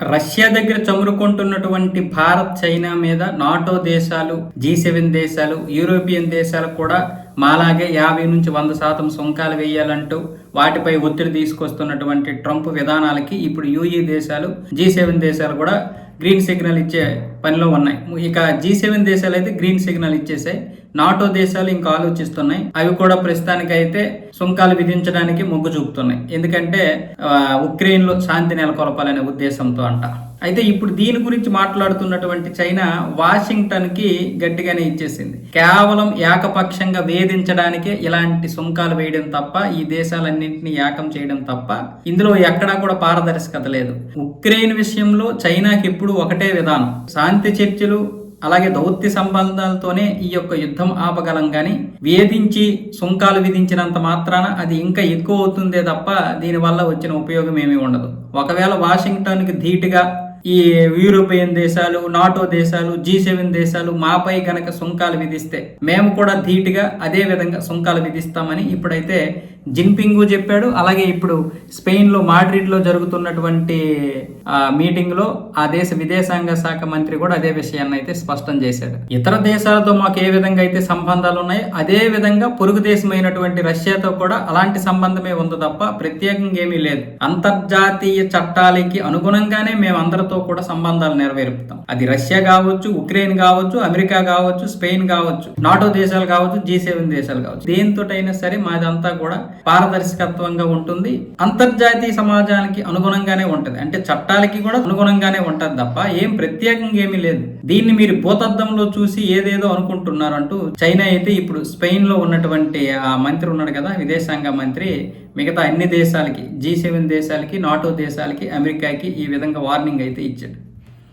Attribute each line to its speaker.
Speaker 1: Russia దగ్గర చమురుకుంటున్నటువంటి Bharat China మీద నాటో దేశాలు జీ సెవెన్ దేశాలు యూరోపియన్ దేశాలు కూడా మాలాగే యాభై నుంచి వంద శాతం సుంకాలు వేయాలంటూ వాటిపై ఒత్తిడి తీసుకొస్తున్నటువంటి ట్రంప్ విధానాలకి ఇప్పుడు యూఈ దేశాలు జీ సెవెన్ దేశాలు కూడా గ్రీన్ సిగ్నల్ ఇచ్చే పనిలో ఉన్నాయి. ఇక జీ సెవెన్ దేశాలు అయితే గ్రీన్ సిగ్నల్ ఇచ్చేసాయి. నాటో దేశాలు ఇంకా ఆలోచిస్తున్నాయి. అవి కూడా ప్రస్తుతానికైతే సుంకాలు విధించడానికి మొగ్గు చూపుతున్నాయి. ఎందుకంటే ఉక్రెయిన్లో శాంతి నెలకొల్పాలనే ఉద్దేశంతో అంట. అయితే ఇప్పుడు దీని గురించి మాట్లాడుతున్నటువంటి చైనా వాషింగ్టన్కి గట్టిగానే ఇచ్చేసింది. కేవలం ఏకపక్షంగా వేధించడానికే ఇలాంటి సుంకాలు వేయడం తప్ప ఈ దేశాలన్నింటినీ ఏకం చేయడం తప్ప ఇందులో ఎక్కడా కూడా పారదర్శకత లేదు. ఉక్రెయిన్ విషయంలో చైనాకి ఎప్పుడు ఒకటే విధానం. శాంతి చర్చలు అలాగే దౌత్య సంబంధాలతోనే ఈ యొక్క యుద్ధం ఆపగలం కానీ వేధించి సుంకాలు విధించినంత మాత్రాన అది ఇంకా ఎక్కువ అవుతుందే తప్ప దీనివల్ల వచ్చిన ఉపయోగం ఏమీ ఉండదు. ఒకవేళ వాషింగ్టన్కి ధీటుగా ఈ యూరోపియన్ దేశాలు నాటో దేశాలు జీ సెవెన్ దేశాలు మాపై గనక సుంకాలు విధిస్తే మేము కూడా ధీటుగా అదే విధంగా సుంకాలు విధిస్తామని ఇప్పుడైతే జిన్పింగు చెప్పాడు. అలాగే ఇప్పుడు స్పెయిన్లో మాడ్రిడ్లో జరుగుతున్నటువంటి మీటింగ్లో ఆ దేశ విదేశాంగ శాఖ మంత్రి కూడా అదే విషయాన్ని అయితే స్పష్టం చేశాడు. ఇతర దేశాలతో మాకు ఏ విధంగా అయితే సంబంధాలు ఉన్నాయో అదే విధంగా పొరుగు దేశమైనటువంటి రష్యాతో కూడా అలాంటి సంబంధమే ఉంది తప్ప ప్రత్యేకంగా ఏమీ లేదు. అంతర్జాతీయ చట్టాలకి అనుగుణంగానే మేము అందరితో కూడా సంబంధాలు నెరవేరుపుతాం. అది రష్యా కావచ్చు ఉక్రెయిన్ కావచ్చు అమెరికా కావచ్చు స్పెయిన్ కావచ్చు నాటో దేశాలు కావచ్చు జీ సెవెన్ దేశాలు కావచ్చు. దేనితోటైనా సరే మాదంతా కూడా పారదర్శకత్వంగా ఉంటుంది. అంతర్జాతీయ సమాజానికి అనుగుణంగానే ఉంటుంది. అంటే చట్టాలకి కూడా అనుగుణంగానే ఉంటది తప్ప ఏం ప్రత్యేకంగా ఏమీ లేదు. దీన్ని మీరు భూతద్దంలో చూసి ఏదేదో అనుకుంటున్నారు అంటూ చైనా అయితే ఇప్పుడు స్పెయిన్లో ఉన్నటువంటి ఆ మంత్రి ఉన్నాడు కదా విదేశాంగ మంత్రి మిగతా అన్ని దేశాలకి జీ సెవెన్ దేశాలకి నాటో దేశాలకి అమెరికాకి ఈ విధంగా వార్నింగ్ అయితే ఇచ్చాడు.